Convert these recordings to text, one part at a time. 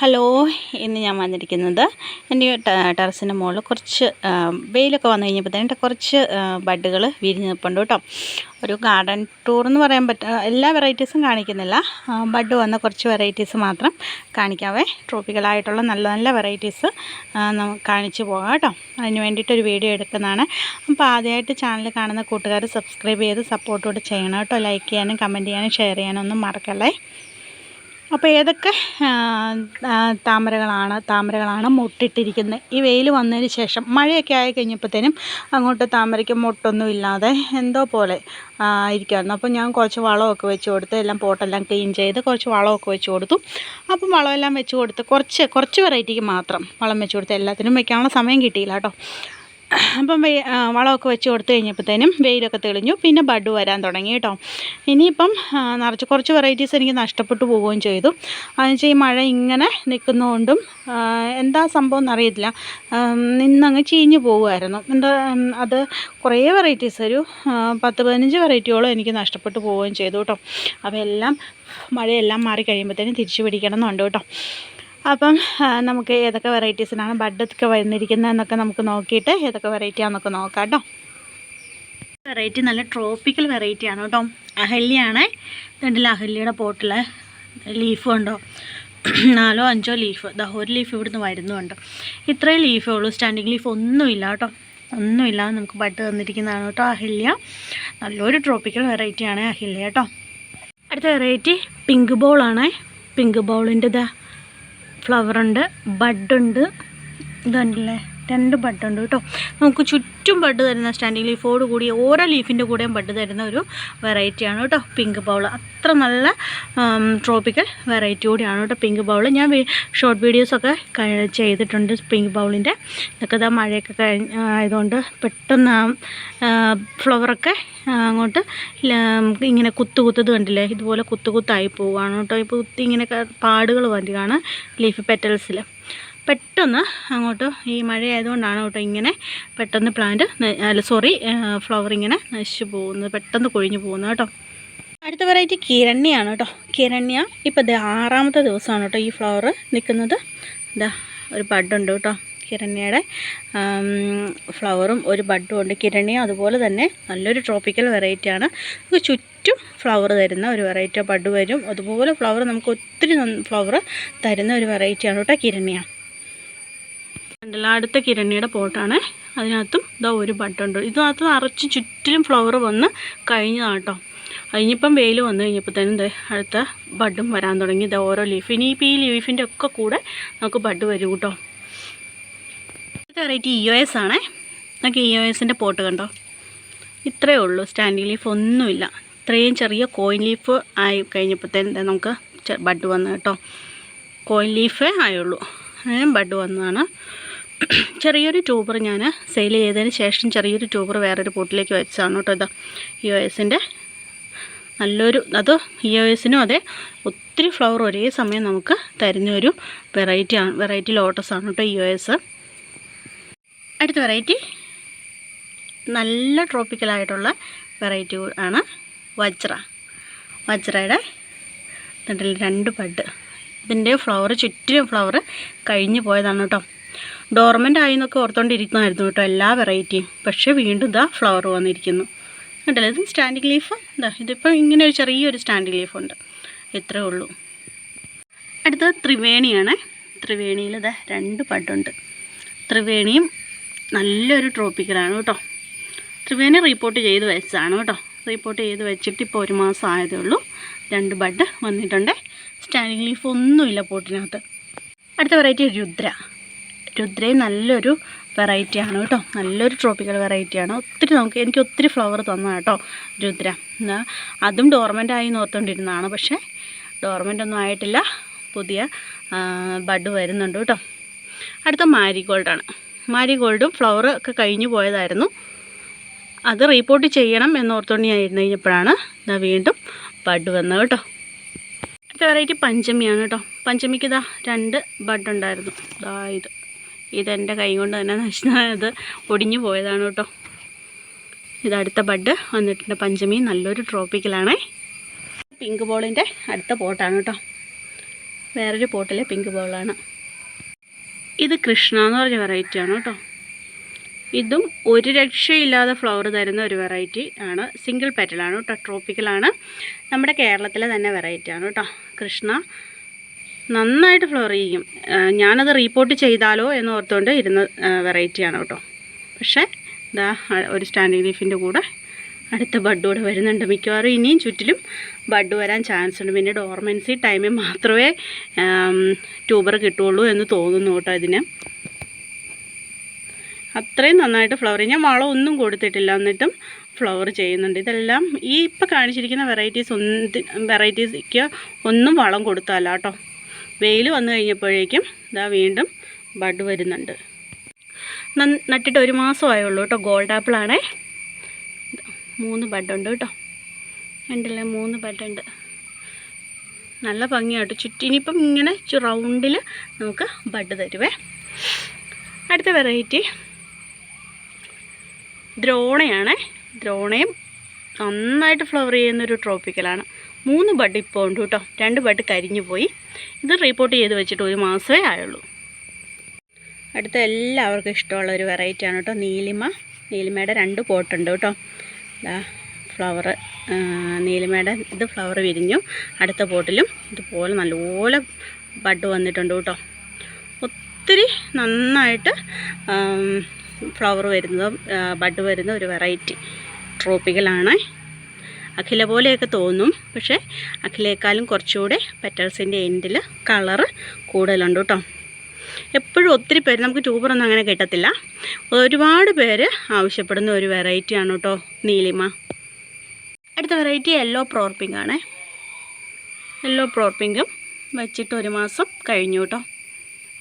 Hello ഇന്ന് ഞാൻ വന്നിരിക്കുന്നത് എന്റെ ടെറസിന്റെ മുകളിൽ കുറച്ച് വെയിലൊക്കെ വന്നു കഴിഞ്ഞപ്പോൾ തന്നെ കുറച്ച് ബഡുകൾ വിരിഞ്ഞ് നിൽപ്പുണ്ട് കേട്ടോ. ഒരു ഗാർഡൻ ടൂർ എന്ന് പറയാൻ പറ്റ എല്ലാ വെറൈറ്റീസും കാണിക്കുന്നില്ല. ബഡ് വന്ന കുറച്ച് വെറൈറ്റീസ് മാത്രം കാണിക്കാവേ. ട്രോപ്പിക്കലായിട്ടുള്ള നല്ല നല്ല വെറൈറ്റീസ് കാണിച്ചു പോകാം കേട്ടോ. അതിന് വേണ്ടിയിട്ടൊരു വീഡിയോ എടുക്കുന്നതാണ്. അപ്പോൾ ആദ്യമായിട്ട് ചാനൽ കാണുന്ന കൂട്ടുകാർ സബ്സ്ക്രൈബ് ചെയ്ത് സപ്പോർട്ടോട് ചെയ്യണം കേട്ടോ. ലൈക്ക് ചെയ്യാനും കമന്റ് ചെയ്യാനും ഷെയർ ചെയ്യാനും ഒന്നും മറക്കല്ലേ. അപ്പോൾ ഏതൊക്കെ താമരകളാണ് താമരകളാണ് മുട്ടിട്ടിരിക്കുന്നത് ഈ വെയിൽ വന്നതിന് ശേഷം മഴയൊക്കെ ആയി കഴിഞ്ഞപ്പോഴത്തേനും അങ്ങോട്ട് താമരയ്ക്ക് മുട്ടൊന്നും ഇല്ലാതെ എന്തോ പോലെ ഇരിക്കുമായിരുന്നു അപ്പോൾ ഞാൻ കുറച്ച് വളമൊക്കെ വെച്ച് കൊടുത്ത് എല്ലാം പോട്ടെല്ലാം ക്ലീൻ ചെയ്ത് കുറച്ച് വളമൊക്കെ വെച്ച് കൊടുത്തു. അപ്പം വളമെല്ലാം വെച്ച് കൊടുത്ത് കുറച്ച് കുറച്ച് വെറൈറ്റിക്ക് മാത്രം വളം വെച്ച് കൊടുത്ത് എല്ലാത്തിനും വെക്കാനുള്ള സമയം കിട്ടിയില്ല കേട്ടോ. അപ്പം വളമൊക്കെ വെച്ച് കൊടുത്തു കഴിഞ്ഞപ്പോഴത്തേനും വെയിലൊക്കെ തെളിഞ്ഞു. പിന്നെ ബഡ് വരാൻ തുടങ്ങി കേട്ടോ. ഇനിയിപ്പം നിറച്ച് കുറച്ച് വെറൈറ്റീസ് എനിക്ക് നഷ്ടപ്പെട്ടു പോവുകയും ചെയ്തു. വെച്ചാൽ ഈ മഴ ഇങ്ങനെ നിൽക്കുന്നതുകൊണ്ടും എന്താ സംഭവം എന്നറിയത്തില്ല. നിന്നങ്ങ് ചീഞ്ഞു പോകുമായിരുന്നു എന്താ അത് കുറേ വെറൈറ്റീസ് ഒരു പത്ത് പതിനഞ്ച് വെറൈറ്റിയോളം എനിക്ക് നഷ്ടപ്പെട്ടു പോവുകയും ചെയ്തു കേട്ടോ. അപ്പോൾ എല്ലാം മഴയെല്ലാം മാറി കഴിയുമ്പോഴത്തേനും തിരിച്ചു പിടിക്കണം എന്നുണ്ട് കേട്ടോ. അപ്പം നമുക്ക് ഏതൊക്കെ വെറൈറ്റീസിനാണ് ബഡൊക്കെ വന്നിരിക്കുന്നതെന്നൊക്കെ നമുക്ക് നോക്കിയിട്ട് ഏതൊക്കെ വെറൈറ്റി ആണെന്നൊക്കെ നോക്കാം കേട്ടോ വെറൈറ്റി നല്ല ട്രോപ്പിക്കൽ വെറൈറ്റി ആണ് കേട്ടോ അഹല്യാണ് രണ്ടിൽ അഹല്യയുടെ പോട്ടിൽ ലീഫ് ഉണ്ടോ? നാലോ അഞ്ചോ ലീഫ് ദാ ഒരു ലീഫ് ഇവിടുന്ന് വരുന്നുണ്ട്. ഇത്രയും ലീഫേ ഉള്ളൂ. സ്റ്റാൻഡിങ് ലീഫ് ഒന്നുമില്ല കേട്ടോ ഒന്നുമില്ല. നമുക്ക് ബഡ് തന്നിരിക്കുന്നതാണ് കേട്ടോ അഹല്യ. നല്ലൊരു ട്രോപ്പിക്കൽ വെറൈറ്റിയാണ് അഹല്യ കേട്ടോ അടുത്ത വെറൈറ്റി പിങ്ക് ബോളാണ് പിങ്ക് ബോളിന്റെ ഇതാ ഫ്ലവറുണ്ട് ബഡുണ്ട് ഇതുണ്ടല്ലേ? രണ്ട് ബഡുണ്ട് കേട്ടോ. നമുക്ക് ചുറ്റും ബഡ് തരുന്ന സ്റ്റാൻഡിങ് ലീഫോട് കൂടി ഓരോ ലീഫിന്റെ കൂടെയും ബഡ് തരുന്ന ഒരു വെറൈറ്റിയാണ് കേട്ടോ. പിങ്ക് ബൗൾ അത്ര നല്ല ട്രോപ്പിക്കൽ വെറൈറ്റി കൂടിയാണ് കേട്ടോ പിങ്ക് ബൗൾ ഞാൻ ഷോർട്ട് വീഡിയോസൊക്കെ ചെയ്തിട്ടുണ്ട് പിങ്ക് ബൗളിന്റെ ഇതൊക്കെ ഇതാ മഴയൊക്കെ കഴിഞ്ഞ് ആയതുകൊണ്ട് പെട്ടെന്ന് ഫ്ലവറൊക്കെ അങ്ങോട്ട് ഇങ്ങനെ കുത്തു കുത്തത് കണ്ടില്ലേ? ഇതുപോലെ കുത്തു കുത്തായി പോവുകയാണ് കേട്ടോ. ഇപ്പോൾ കുത്തി ഇങ്ങനെ പാടുകൾ വരികയാണ് ലീഫ് പെറ്റൽസിൽ പെട്ടെന്ന് അങ്ങോട്ട് ഈ മഴ ആയതുകൊണ്ടാണ് കേട്ടോ ഇങ്ങനെ പെട്ടെന്ന് പ്ലാന്റ് അല്ല സോറി ഫ്ലവർ ഇങ്ങനെ നശിച്ചു പോകുന്നത് പെട്ടെന്ന് കൊഴിഞ്ഞു പോകുന്നത് കേട്ടോ. അടുത്ത വെറൈറ്റി കിരണ്യാണ് കേട്ടോ. കിരണ്യ ഇപ്പോൾ ഇത് ആറാമത്തെ ദിവസമാണ് കേട്ടോ ഈ ഫ്ലവർ നിൽക്കുന്നത്. ഇതാ ഒരു ബഡുണ്ട് കേട്ടോ. കിരണ്യയുടെ ഫ്ലവറും ഒരു ബഡും ഉണ്ട്. കിരണ്യ അതുപോലെ തന്നെ നല്ലൊരു ട്രോപ്പിക്കൽ വെറൈറ്റിയാണ് നമുക്ക് ചുറ്റും ഫ്ലവർ തരുന്ന ഒരു വെറൈറ്റി ബഡ് വരും. അതുപോലെ ഫ്ലവർ നമുക്ക് ഒത്തിരി ഫ്ലവർ തരുന്ന ഒരു വെറൈറ്റിയാണ് കേട്ടോ കിരണ്യ ഉണ്ടല്ലോ. അടുത്ത കിരണിയുടെ പോട്ടാണ്. അതിനകത്തും ഇതാ ഒരു ബട്ടുണ്ട് ഇതിനകത്ത് നിറച്ച് ചുറ്റിലും ഫ്ലവർ വന്ന് കഴിഞ്ഞതാണ് കേട്ടോ. അതിനിപ്പം വെയിൽ വന്നു കഴിഞ്ഞപ്പോൾ തന്നെ ദേ അടുത്ത ബഡും വരാൻ തുടങ്ങി. ഇതാ ഓരോ ലീഫ് ഇനിയിപ്പോൾ ഈ ലീഫിന്റെ ഒക്കെ കൂടെ നമുക്ക് ബഡ് വരും കേട്ടോ. അടുത്ത വെറൈറ്റി ഇ ഒ എസ് ആണേ. നമുക്ക് ഇ ഒ എസിന്റെ പോട്ട് കണ്ടോ? ഇത്രയേ ഉള്ളൂ. സ്റ്റാൻഡിങ് ലീഫ് ഒന്നുമില്ല. ഇത്രയും ചെറിയ കോയിൻ ലീഫ് ആയി കഴിഞ്ഞപ്പോഴത്തേനും തന്നെ നമുക്ക് ബഡ് വന്നു കേട്ടോ. കോയിൻ ലീഫേ ആയുള്ളൂ. ബഡ് വന്നതാണ്. ചെറിയൊരു ട്യൂബർ ഞാൻ സെയിൽ ചെയ്തതിന് ശേഷം ചെറിയൊരു ട്യൂബർ വേറൊരു പോട്ടിലേക്ക് വെച്ചതാണ് കേട്ടോ ഇതാ. ഇ ഒ എസിന്റെ നല്ലൊരു അത് ഇ ഒ എസിനും അതെ ഒത്തിരി ഫ്ലവർ ഒരേ സമയം നമുക്ക് തരുന്ന ഒരു വെറൈറ്റി ആണ് വെറൈറ്റി ലോട്ടസ് ആണ് കേട്ടോ ഇ ഒ എസ് അടുത്ത വെറൈറ്റി നല്ല ട്രോപ്പിക്കലായിട്ടുള്ള വെറൈറ്റി ആണ് വജ്ര. വജ്രയുടെ തണ്ടിൽ രണ്ട് ബഡ്. ഇതിന്റെ ഫ്ലവർ ചുറ്റിനും ഫ്ലവർ കഴിഞ്ഞു പോയതാണ് കേട്ടോ. ഡോർമെന്റ് ആയി എന്നൊക്കെ ഓർത്തുകൊണ്ടിരിക്കുന്നതായിരുന്നു കേട്ടോ എല്ലാ വെറൈറ്റിയും പക്ഷേ വീണ്ടും ഇതാ ഫ്ലവർ വന്നിരിക്കുന്നു. കണ്ടല്ലോ? ഇത് സ്റ്റാൻഡിങ് ലീഫ്. ഇതാ ഇതിപ്പോൾ ഇങ്ങനെ ഒരു ചെറിയൊരു സ്റ്റാൻഡിങ് ലീഫുണ്ട് ഇത്രേ ഉള്ളൂ. അടുത്തത് ത്രിവേണിയാണ്. ത്രിവേണിയിൽ ഇതാ രണ്ട് പടുണ്ട്. ത്രിവേണിയും നല്ലൊരു ട്രോപ്പിക്കലാണ് കേട്ടോ. ത്രിവേണി റിപ്പോർട്ട് ചെയ്ത് വെച്ചതാണ് കേട്ടോ. റിപ്പോർട്ട് ചെയ്ത് വെച്ചിട്ട് ഇപ്പോൾ ഒരു മാസം ആയതേ ഉള്ളൂ. രണ്ട് ബഡ് വന്നിട്ടുണ്ട്. സ്റ്റാൻഡിങ് ലീഫ് ഒന്നുമില്ല പോട്ടിനകത്ത്. അടുത്ത വെറൈറ്റി രുദ്ര. രുദ്രയും നല്ലൊരു വെറൈറ്റിയാണ് കേട്ടോ. നല്ലൊരു ട്രോപ്പിക്കൽ വെറൈറ്റിയാണ് ഒത്തിരി നമുക്ക് എനിക്ക് ഒത്തിരി ഫ്ലവർ തന്നതാണ് കേട്ടോ രുദ്ര. അതും ഡോർമെന്റ് ആയി നോർത്തുകൊണ്ടിരുന്നതാണ് പക്ഷേ ഡോർമെന്റ് ഒന്നും ആയിട്ടില്ല. പുതിയ ബഡ് വരുന്നുണ്ട് കേട്ടോ. അടുത്ത മാരിഗോൾഡാണ് മാരിഗോൾഡും ഫ്ലവർ ഒക്കെ കഴിഞ്ഞു പോയതായിരുന്നു. അത് റീപ്പോർട്ട് ചെയ്യണം എന്നോർത്തുകൊണ്ട് ഞാൻ ഇരുന്ന് കഴിഞ്ഞപ്പോഴാണ് ഇതാ വീണ്ടും ബഡ് വന്നത് കേട്ടോ. അടുത്ത വെറൈറ്റി പഞ്ചമിയാണ് കേട്ടോ. പഞ്ചമിക്ക് ഇതാ രണ്ട് ബഡ് ഉണ്ടായിരുന്നു. ഇതാ ഇത്. ഇതെന്റെ കൈ കൊണ്ട് തന്നെ നശിച്ചത്. ഒടിഞ്ഞു പോയതാണ് കേട്ടോ. ഇതടുത്ത ബഡ് വന്നിട്ടുണ്ട്. പഞ്ചമി നല്ലൊരു ട്രോപ്പിക്കലാണേ പിങ്ക് ബോളിന്റെ അടുത്ത പോട്ടാണ് കേട്ടോ. വേറൊരു പോട്ടിലെ പിങ്ക് ബോളാണ് ഇത് കൃഷ്ണ എന്ന് പറഞ്ഞ വെറൈറ്റിയാണ് കേട്ടോ. ഇതും ഒരു രക്ഷയില്ലാതെ ഫ്ലവർ തരുന്ന ഒരു വെറൈറ്റി ആണ്. സിംഗിൾ പെറ്റലാണ് കേട്ടോ. ട്രോപ്പിക്കലാണ് നമ്മുടെ കേരളത്തിലെ തന്നെ വെറൈറ്റിയാണ് കേട്ടോ. കൃഷ്ണ നന്നായിട്ട് ഫ്ലവർ ചെയ്യും. ഞാനത് റീപ്പോർട്ട് ചെയ്താലോ എന്ന് ഓർത്തുകൊണ്ട് ഇരുന്ന വെറൈറ്റിയാണ് കേട്ടോ. പക്ഷേ ഇതാ ഒരു സ്റ്റാൻഡിങ് ലീഫിന്റെ കൂടെ അടുത്ത ബഡ് കൂടെ വരുന്നുണ്ട് മിക്കവാറും ഇനിയും ചുറ്റിലും ബഡ് വരാൻ ചാൻസ് ഉണ്ട്. പിന്നെ ഡോർമെൻസി ടൈമിൽ മാത്രമേ ട്യൂബർ കിട്ടുള്ളൂ എന്ന് തോന്നുന്നു കേട്ടോ ഇതിന്. അത്രയും നന്നായിട്ട് ഫ്ലവർ ഞാൻ വളം ഒന്നും കൊടുത്തിട്ടില്ല. എന്നിട്ടും ഫ്ലവർ ചെയ്യുന്നുണ്ട്. ഇതെല്ലാം ഈ ഇപ്പം കാണിച്ചിരിക്കുന്ന വെറൈറ്റീസ് ഒന്നും വെറൈറ്റീസ്ക്ക് ഒന്നും വളം കൊടുത്തല്ല കേട്ടോ വെയിൽ വന്നു കഴിഞ്ഞപ്പോഴേക്കും ഇതാ വീണ്ടും ബഡ് വരുന്നുണ്ട്. നട്ടിട്ട് ഒരു മാസമായുള്ളൂ കേട്ടോ. ഗോൾഡ് ആപ്പിളാണേ. മൂന്ന് ബഡുണ്ട് കേട്ടോ. ഉണ്ടല്ലേ മൂന്ന് ബഡുണ്ട്. നല്ല ഭംഗിയായിട്ട് ചുറ്റി. ഇനിയിപ്പം ഇങ്ങനെ റൗണ്ടിൽ നമുക്ക് ബഡ് തരുവേ. അടുത്ത വെറൈറ്റി. ദ്രോണയാണേ. ദ്രോണയും നന്നായിട്ട് ഫ്ലവർ ചെയ്യുന്നൊരു ട്രോപ്പിക്കലാണ്. മൂന്ന് ബഡ് ഇപ്പോൾ ഉണ്ട് കേട്ടോ. രണ്ട് ബഡ് കരിഞ്ഞു പോയി. ഇത് റിപ്പോർട്ട് ചെയ്ത് വെച്ചിട്ട് ഒരു മാസമേ ആയുള്ളൂ. അടുത്ത എല്ലാവർക്കും ഇഷ്ടമുള്ള ഒരു വെറൈറ്റിയാണ് കേട്ടോ. നീലിമ. നീലിമയുടെ രണ്ട് പോട്ടുണ്ട് കേട്ടോ. ഇതാ ഫ്ലവർ നീലിമയുടെ ഇത് ഫ്ലവർ വിരിഞ്ഞു. അടുത്ത പോട്ടിലും ഇതുപോലെ നല്ലപോലെ ബഡ് വന്നിട്ടുണ്ട് കേട്ടോ. ഒത്തിരി നന്നായിട്ട് ഫ്ലവർ വരുന്നതും ബഡ് വരുന്ന ഒരു വെറൈറ്റി ട്രോപ്പിക്കലാണ് അഖില പോലെയൊക്കെ തോന്നും. പക്ഷേ അഖിലേക്കാളും കുറച്ചുകൂടെ പെറ്റൽസിന്റെ എൻഡിൽ കളറ് കൂടുതലുണ്ട് കേട്ടോ എപ്പോഴും ഒത്തിരി പേര് നമുക്ക് ട്യൂബറൊന്നും അങ്ങനെ കിട്ടത്തില്ല. ഒരുപാട് പേര് ആവശ്യപ്പെടുന്ന ഒരു വെറൈറ്റിയാണ് കേട്ടോ നീലിമ. അടുത്ത വെറൈറ്റി യെല്ലോ പ്രോർപ്പിംഗ് ആണ്. യെല്ലോ പ്രോർപ്പിംഗും വെച്ചിട്ട് ഒരു മാസം കഴിഞ്ഞു കേട്ടോ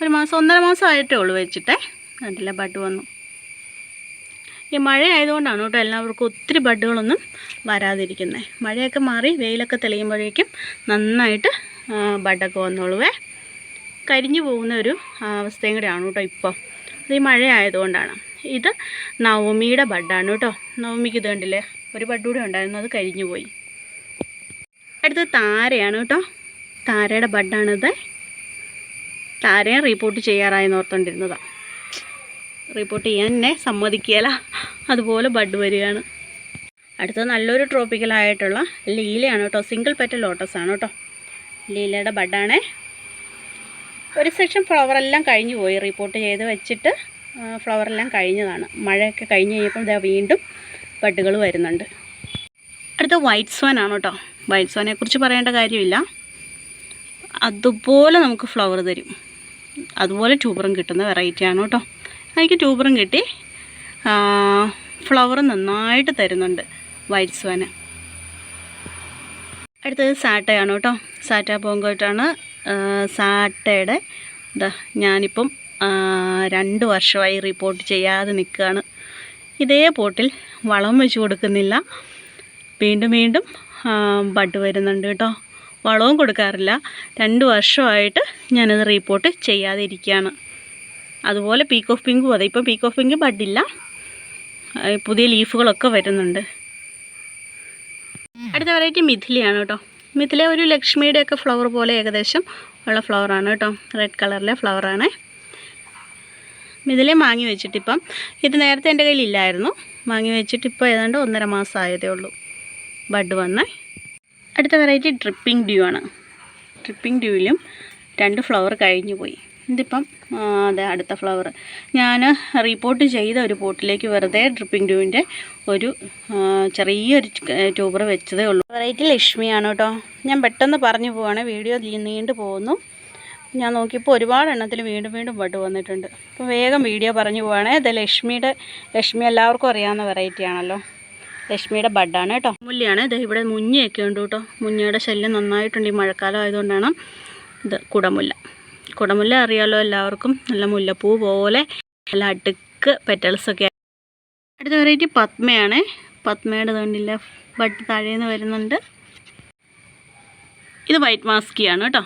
ഒരു മാസം ഒന്നര മാസം ആയിട്ടേ ഉള്ളൂ വെച്ചിട്ടേ. കണ്ടില്ല ബഡ് വന്നു. ഈ മഴ ആയതുകൊണ്ടാണ് കേട്ടോ എല്ലാവർക്കും ഒത്തിരി ബഡുകളൊന്നും വരാതിരിക്കുന്നത് മഴയൊക്കെ മാറി വെയിലൊക്കെ തെളിയുമ്പോഴേക്കും നന്നായിട്ട് ബഡൊക്കെ വന്നോളുവേ. കരിഞ്ഞു പോകുന്ന ഒരു അവസ്ഥയും കൂടെയാണ് കേട്ടോ ഇപ്പോൾ അത് ഈ മഴ ആയതുകൊണ്ടാണ് ഇത് നവമിയുടെ ബഡാണ് കേട്ടോ. നവമിക്ക് ഇത് കണ്ടില്ലേ? ഒരു ബഡ് കൂടെ ഉണ്ടായിരുന്നു അത് കരിഞ്ഞു പോയി. അടുത്തത് താരയാണ് കേട്ടോ. താരയുടെ ബഡാണിത്. താരയെ റിപ്പോർട്ട് ചെയ്യാറായി ഓർത്തോണ്ടിരുന്നതാണ് റിപ്പോർട്ട് ചെയ്യാൻ എന്നെ സമ്മതിക്കുകയില്ല. അതുപോലെ ബഡ് വരികയാണ്. അടുത്തത് നല്ലൊരു ട്രോപ്പിക്കലായിട്ടുള്ള ലീലയാണ് കേട്ടോ. സിംഗിൾ പെറ്റ ലോട്ടസ് ആണ് കേട്ടോ. ലീലയുടെ ബഡാണേ ഒരു സെക്ഷൻ ഫ്ലവറെല്ലാം കഴിഞ്ഞു പോയി. റിപ്പോർട്ട് ചെയ്ത് വെച്ചിട്ട് ഫ്ലവറെല്ലാം കഴിഞ്ഞതാണ്. മഴയൊക്കെ കഴിഞ്ഞ് കഴിഞ്ഞപ്പോൾ ഇതാ വീണ്ടും ബഡുകൾ വരുന്നുണ്ട്. അടുത്ത വൈറ്റ് സ്വാൻ ആണ് കേട്ടോ. വൈറ്റ് സ്വാനെ കുറിച്ച് പറയേണ്ട കാര്യമില്ല. അതുപോലെ നമുക്ക് ഫ്ലവർ തരും. അതുപോലെ ട്യൂബറും കിട്ടുന്ന വെറൈറ്റിയാണ് കേട്ടോ. എനിക്ക് ട്യൂബറും കിട്ടി ഫ്ലവർ നന്നായിട്ട് തരുന്നുണ്ട് വൈറ്റ് സ്വാന് അടുത്തത് സാട്ടയാണ് കേട്ടോ. സാറ്റ പോങ്കോട്ടാണ് സാട്ടയുടെ ഇതാ ഞാനിപ്പം രണ്ട് വർഷമായി റിപ്പോർട്ട് ചെയ്യാതെ നിൽക്കുകയാണ്. ഇതേ പോട്ടിൽ വളം വെച്ച് കൊടുക്കുന്നില്ല. വീണ്ടും വീണ്ടും ബഡ് വരുന്നുണ്ട് കേട്ടോ. വളവും കൊടുക്കാറില്ല. രണ്ട് വർഷമായിട്ട് ഞാനത് റിപ്പോർട്ട് ചെയ്യാതെ ഇരിക്കുകയാണ്. അതുപോലെ പീക്ക് ഓഫ് പിങ്കും അതെ. ഇപ്പം പീക്ക് ഓഫ് പിങ്ക് ബഡില്ല പുതിയ ലീഫുകളൊക്കെ വരുന്നുണ്ട്. അടുത്ത വെറൈറ്റി മിഥിലയാണ് കേട്ടോ മിഥില ഒരു ലക്ഷ്മിയുടെയൊക്കെ ഫ്ലവർ പോലെ ഏകദേശം ഉള്ള ഫ്ലവറാണ് കേട്ടോ റെഡ് കളറിലെ ഫ്ലവറാണ് മിഥിലെ വാങ്ങി വെച്ചിട്ടിപ്പം ഇത് നേരത്തെ എന്റെ കയ്യിലില്ലായിരുന്നു വാങ്ങി വെച്ചിട്ട് ഇപ്പോൾ ഏതാണ്ട് ഒന്നര മാസം ആയതേ ഉള്ളൂ. ബഡ് വന്ന്. അടുത്ത വെറൈറ്റി ഡ്രിപ്പിംഗ് ഡ്യൂ ആണ്. ഡ്രിപ്പിംഗ് ഡ്യൂവിലും രണ്ട് ഫ്ലവർ കഴിഞ്ഞു പോയി. ഇതിപ്പം അതെ അടുത്ത ഫ്ലവർ ഞാൻ റിപ്പോർട്ട് ചെയ്ത ഒരു പോട്ടിലേക്ക് വെറുതെ ഡ്രിപ്പിംഗ് ഡ്യൂവിന്റെ ഒരു ചെറിയൊരു ട്യൂബർ വെച്ചതേ ഉള്ളൂ. വെറൈറ്റി ലക്ഷ്മിയാണ് കേട്ടോ. ഞാൻ പെട്ടെന്ന് പറഞ്ഞു പോവാണ്. വീഡിയോ നീണ്ടു പോകുന്നു. ഞാൻ നോക്കിയപ്പോൾ ഒരുപാട് എണ്ണത്തിൽ വീണ്ടും വീണ്ടും ബഡ് വന്നിട്ടുണ്ട്. അപ്പോൾ വേഗം വീഡിയോ പറഞ്ഞു പോവാണേ. ഇത് ലക്ഷ്മിയുടെ ലക്ഷ്മി എല്ലാവർക്കും അറിയാവുന്ന വെറൈറ്റി ആണല്ലോ. ലക്ഷ്മിയുടെ ബഡാണ് കേട്ടോ. മുല്ലയാണ് ഇത് ഇവിടെ മുഞ്ഞയൊക്കെ ഉണ്ട് കേട്ടോ. മുഞ്ഞയുടെ ശല്യം നന്നായിട്ടുണ്ട്. ഈ മഴക്കാലം ആയതുകൊണ്ടാണ് ഇത് കുടമുല്ല. കുടമുല്ല അറിയാലോ എല്ലാവർക്കും. നല്ല മുല്ലപ്പൂ പോലെ നല്ല അടുക്ക് പെറ്റൽസൊക്കെ അടുത്ത വെറൈറ്റി പത്മയാണ്. പത്മയുടെ കണ്ടില്ല ബട്ട് താഴേന്ന് വരുന്നുണ്ട്. ഇത് വൈറ്റ് മാസ്കിയാണ് കേട്ടോ.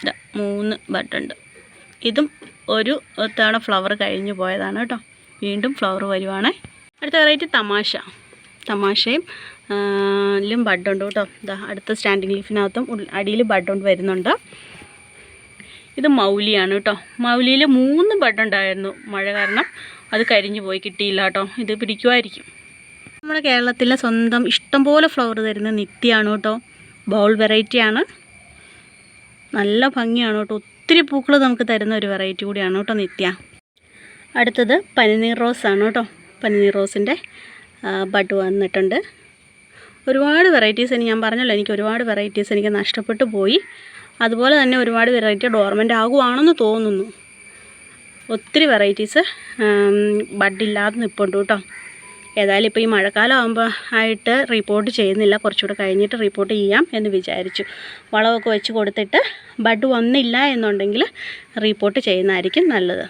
ഇതാ മൂന്ന് ബട്ടുണ്ട് ഇതും ഒരു തവണ ഫ്ലവർ കഴിഞ്ഞു പോയതാണ് കേട്ടോ. വീണ്ടും ഫ്ലവർ വരുവാണ്. അടുത്ത വെറൈറ്റി തമാശ. തമാശയും ലും ബഡുണ്ട് കേട്ടോ. ഇതാ അടുത്ത സ്റ്റാൻഡിങ് ലീഫിനകത്തും അടിയിൽ ബഡുണ്ട് വരുന്നുണ്ട്. ഇത് മൗലിയാണ് കേട്ടോ. മൗലിയിൽ മൂന്ന് ബഡ് ഉണ്ടായിരുന്നു. മഴ കാരണം അത് കരിഞ്ഞു പോയി കിട്ടിയില്ല കേട്ടോ. ഇത് പിടിക്കുമായിരിക്കും നമ്മുടെ കേരളത്തിലെ സ്വന്തം ഇഷ്ടംപോലെ ഫ്ലവർ തരുന്ന നിത്യാണ് കേട്ടോ. ബൗൾ വെറൈറ്റിയാണ് നല്ല ഭംഗിയാണ് കേട്ടോ. ഒത്തിരി പൂക്കൾ നമുക്ക് തരുന്ന ഒരു വെറൈറ്റി കൂടിയാണ് കേട്ടോ നിത്യ. അടുത്തത് പനിനീർ റോസ് ആണ് കേട്ടോ. പനിനീർ റോസിന്റെ ബഡ് വന്നിട്ടുണ്ട്. ഒരുപാട് വെറൈറ്റീസ് എനിക്ക് ഞാൻ പറഞ്ഞല്ലോ. എനിക്ക് ഒരുപാട് വെറൈറ്റീസ് എനിക്ക് നഷ്ടപ്പെട്ടു പോയി. അതുപോലെ തന്നെ ഒരുപാട് വെറൈറ്റി ഡോർമെന്റ് ആകുവാണെന്ന് തോന്നുന്നു. ഒത്തിരി വെറൈറ്റീസ് ബഡില്ലാതെ നിൽപ്പുണ്ട് കേട്ടോ. ഏതായാലും ഇപ്പോൾ ഈ മഴക്കാലം ആകുമ്പോൾ ആയിട്ട് റിപ്പോർട്ട് ചെയ്യുന്നില്ല. കുറച്ചുകൂടെ കഴിഞ്ഞിട്ട് റിപ്പോർട്ട് ചെയ്യാം എന്ന് വിചാരിച്ചു. വളമൊക്കെ വെച്ച് കൊടുത്തിട്ട് ബഡ് വന്നില്ല എന്നുണ്ടെങ്കിൽ റിപ്പോർട്ട് ചെയ്യുന്നതായിരിക്കും നല്ലത്.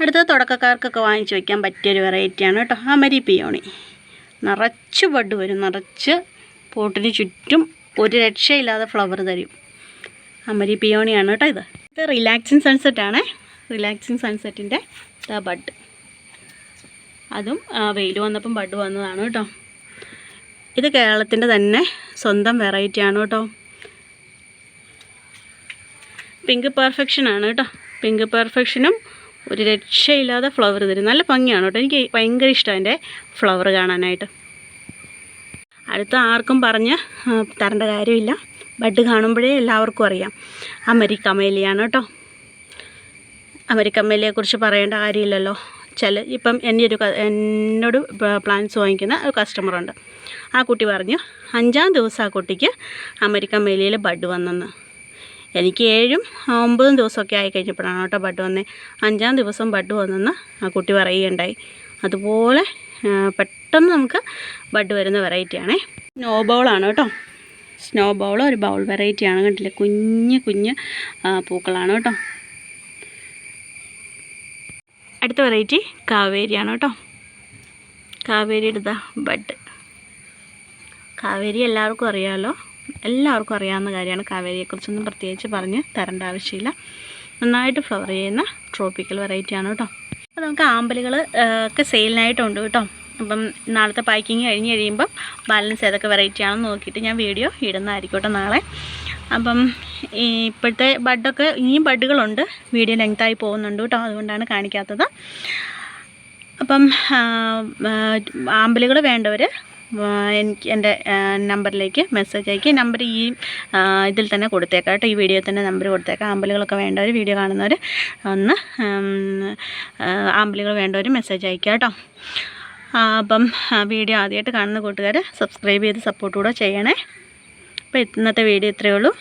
അടുത്ത തുടക്കക്കാർക്കൊക്കെ വാങ്ങിച്ചു വയ്ക്കാൻ പറ്റിയൊരു വെറൈറ്റിയാണ് കേട്ടോ. അമരി പിയോണി. നിറച്ച് ബഡ് വരും. നിറച്ച് പോട്ടിന് ചുറ്റും ഒരു രക്ഷയില്ലാതെ ഫ്ലവർ തരും. അമരി പിയോണിയാണ് കേട്ടോ ഇത്. ഇത് റിലാക്സിങ് സൺസെറ്റ് ആണ്. റിലാക്സിങ് സൺസെറ്റിന്റെ ദ ബഡ് അതും വെയിൽ വന്നപ്പം ബഡ് വന്നതാണ് കേട്ടോ. ഇത് കേരളത്തിന്റെ തന്നെ സ്വന്തം വെറൈറ്റിയാണ് കേട്ടോ. പിങ്ക് പെർഫെക്ഷൻ ആണ് കേട്ടോ. പിങ്ക് പെർഫെക്ഷനും ഒരു രക്ഷയില്ലാതെ ഫ്ലവർ തരും. നല്ല ഭംഗിയാണ് കേട്ടോ. എനിക്ക് ഭയങ്കര ഇഷ്ടമാണ് എന്റെ ഫ്ലവർ കാണാനായിട്ട്. അടുത്ത ആർക്കും പറഞ്ഞ് തരേണ്ട കാര്യമില്ല. ബഡ് കാണുമ്പോഴേ എല്ലാവർക്കും അറിയാം. അമരിക്കമേലിയാണ് കേട്ടോ. അമരിക്കമേലിയെക്കുറിച്ച് പറയേണ്ട കാര്യമില്ലല്ലോ. ചില ഇപ്പം എന്റെ ഒരു എന്നോട് പ്ലാൻസ് വാങ്ങിക്കുന്ന ഒരു കസ്റ്റമറുണ്ട് ആ കുട്ടി പറഞ്ഞു അഞ്ചാം ദിവസം ആ കുട്ടിക്ക് അമരിക്കൻ മേലിയിൽ ബഡ് വന്നെന്ന്. എനിക്ക് ഏഴും ഒമ്പതും ദിവസമൊക്കെ ആയി കഴിഞ്ഞപ്പോഴാണ് കേട്ടോ ബഡ് വന്നേ. അഞ്ചാം ദിവസം ബഡ് വന്നെന്ന് ആ കുട്ടി പറയുകയുണ്ടായി. അതുപോലെ പെട്ടെന്ന് നമുക്ക് ബഡ് വരുന്ന വെറൈറ്റിയാണേ സ്നോ ബോളാണ് കേട്ടോ. സ്നോ ബോൾ ഒരു ബൗൾ വെറൈറ്റിയാണ് കണ്ടില്ലേ? കുഞ്ഞ് കുഞ്ഞ് പൂക്കളാണ് കേട്ടോ. അടുത്ത വെറൈറ്റി കാവേരിയാണ് കേട്ടോ. കാവേരിയുടെ ഇതാ ബഡ്. കാവേരി എല്ലാവർക്കും അറിയാമല്ലോ എല്ലാവർക്കും അറിയാവുന്ന കാര്യമാണ് കാവേരിയെക്കുറിച്ചൊന്നും പ്രത്യേകിച്ച് പറഞ്ഞ് തരേണ്ട ആവശ്യമില്ല. നന്നായിട്ട് ഫ്ലവർ ചെയ്യുന്ന ട്രോപ്പിക്കൽ വെറൈറ്റിയാണ് കേട്ടോ. അപ്പോൾ നമുക്ക് ആമ്പലുകൾ ഒക്കെ സെയിലിനായിട്ടുണ്ട് കേട്ടോ. അപ്പം നാളത്തെ പാക്കിങ് കഴിഞ്ഞ് കഴിയുമ്പം ബാലൻസ് ഏതൊക്കെ വെറൈറ്റി ആണെന്ന് നോക്കിയിട്ട് ഞാൻ വീഡിയോ ഇടുന്നതായിരിക്കും കേട്ടോ നാളെ. അപ്പം ഇപ്പോഴത്തെ ബഡൊക്കെ ഇനിയും ബഡുകളുണ്ട്. വീഡിയോ ലെങ്ത്തായി പോകുന്നുണ്ട് കേട്ടോ അതുകൊണ്ടാണ് കാണിക്കാത്തത്. അപ്പം ആമ്പലുകൾ വേണ്ടവർ എനിക്ക് എന്റെ നമ്പറിലേക്ക് മെസ്സേജ് അയക്കുക നമ്പർ ഈ ഇതിൽ തന്നെ കൊടുത്തേക്കാം കേട്ടോ. ഈ വീഡിയോ തന്നെ നമ്പർ കൊടുത്തേക്കാം. ആമ്പലുകളൊക്കെ വേണ്ടവർ വീഡിയോ കാണുന്നവർ ഒന്ന് ആമ്പലുകൾ വേണ്ടവർ മെസ്സേജ് അയക്കുക കേട്ടോ. അപ്പം വീഡിയോ ആദ്യമായിട്ട് കാണുന്ന കൂട്ടുകാർ സബ്സ്ക്രൈബ് ചെയ്ത് സപ്പോർട്ട് കൂടെ ചെയ്യണേ. അപ്പോൾ ഇന്നത്തെ വീഡിയോ ഇത്രയേ ഉള്ളൂ.